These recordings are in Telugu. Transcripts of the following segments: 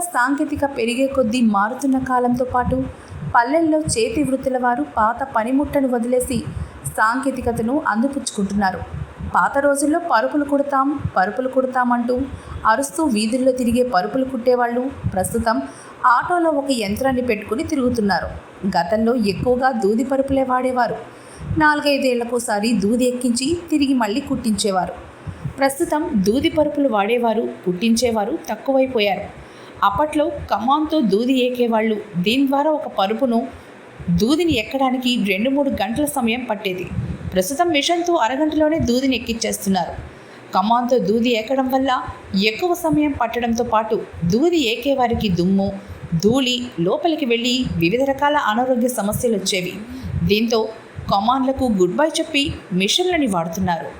సాంకేతిక పెరిగే కొద్దీ మారుతున్న కాలంతో పాటు పల్లెల్లో చేతి వృత్తుల వారు పాత పనిముట్టను వదిలేసి సాంకేతికతను అందిపుచ్చుకుంటున్నారు. పాత రోజుల్లో పరుపులు కుడతాం పరుపులు కుడతామంటూ అరుస్తూ వీధుల్లో తిరిగే పరుపులు కుట్టేవాళ్ళు ప్రస్తుతం ఆటోలో ఒక యంత్రాన్ని పెట్టుకుని తిరుగుతున్నారు. గతంలో ఎక్కువగా దూది పరుపులే వాడేవారు. నాలుగైదేళ్ళకోసారి దూది ఎక్కించి తిరిగి మళ్ళీ కుట్టించేవారు. ప్రస్తుతం దూది పరుపులు వాడేవారు కుట్టించేవారు తక్కువైపోయారు. అప్పట్లో కమాన్తో దూది ఏకేవాళ్ళు దీని ద్వారా ఒక పరుపును దూదిని ఎక్కడానికి రెండు మూడు గంటల సమయం పట్టేది. ప్రస్తుతం మిషన్తో అరగంటలోనే దూదిని ఎక్కించేస్తున్నారు కమాన్తో దూది ఏకడం వల్ల ఎక్కువ సమయం పట్టడంతో పాటు దూది ఏకే వారికి దుమ్ము ధూళి లోపలికి వెళ్ళి వివిధ రకాల అనారోగ్య సమస్యలు వచ్చేవి. దీంతో కమాన్లకు గుడ్ బై చెప్పి మిషన్లని వాడుతున్నారు.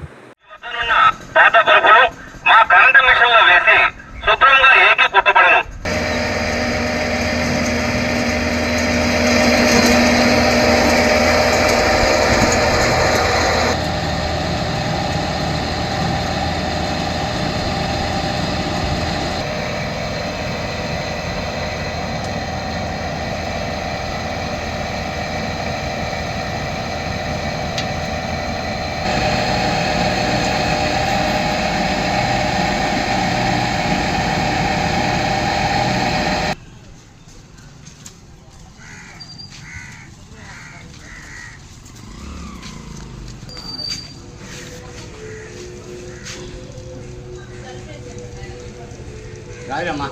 来点嘛。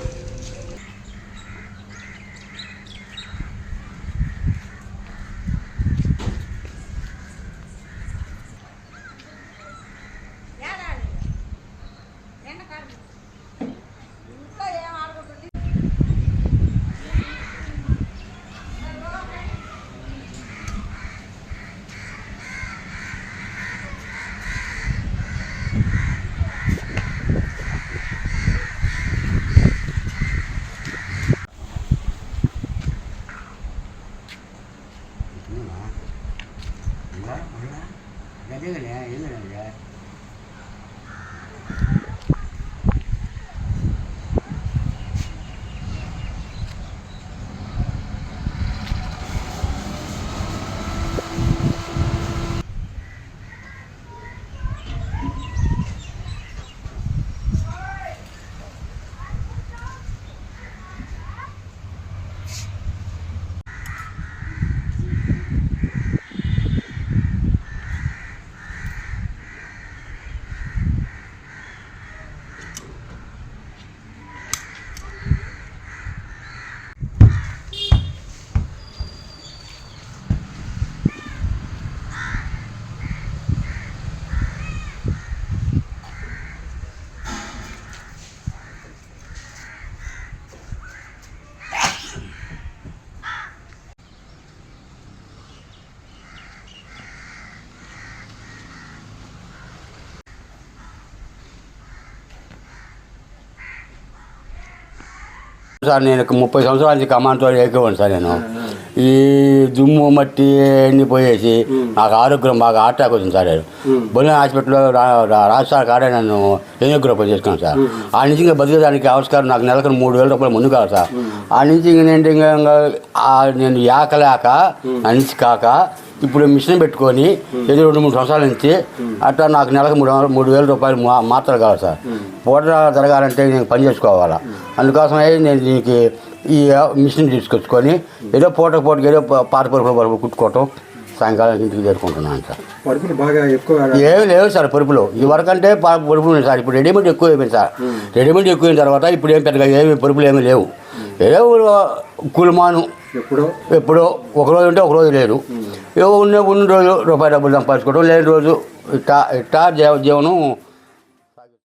సార్ నేను ముప్పై సంవత్సరాల నుంచి కమాండ్తో ఎక్కేవాడిని సార్ నేను. ఈ దుమ్ము మట్టి అన్ని పోయేసి నాకు ఆరోగ్యం బాగా అటాక్ వచ్చింది సార్. బొల్లిన హాస్పిటల్లో రాజస్థాన్ కాడే నన్ను ఎన్నిగ్రూప్ చేసుకున్నాను సార్. ఆ నుంచి ఇంకా బతికేదానికి ఆవిష్కారం నాకు నెలకు మూడు వేల రూపాయలు ముందు కావాలి సార్. ఆ నుంచి ఇంక నేను ఇంకా నేను యాకలేక ఆ నుంచి కాక ఇప్పుడు మిషన్ పెట్టుకొని ఏదో రెండు మూడు సంవత్సరాల నుంచి అట్లా నాకు నెలకు మూడు వందలు మూడు వేల రూపాయలు మా మాత్రలు కావాలి సార్. పూట జరగాలంటే నేను పని చేసుకోవాలా. అందుకోసమే నేను దీనికి ఈ మిషన్ తీసుకొచ్చుకొని ఏదో పూటకు పూటకి ఏదో పాత పరుపులు పరుపులు కుట్టుకోవటం సాయంకాలం ఇంటికి చేరుకుంటున్నాను సార్. పరుపులు బాగా ఎక్కువ ఏమి లేవు సార్ పరుపులు. ఈ వరకంటే పా- పరుపులు ఉన్నాయి సార్. ఇప్పుడు రెడీమేడ్ ఎక్కువ అయిపోయింది సార్. రెడీమేడ్ ఎక్కువైన తర్వాత ఇప్పుడు ఏం పెద్దగా ఏమి పరుపులు ఏమీ లేవు. ఏదో కులమాను ఎప్పుడో? ఎప్పుడో ఒక రోజు ఉంటే ఒక రోజు లేదు. ఏవో ఉన్న ఉన్న రోజు రూపాయి డబ్బులు సంపాదించుకోవడం లేని రోజు ఇట్టా ఇట్టా జీవ జీవనం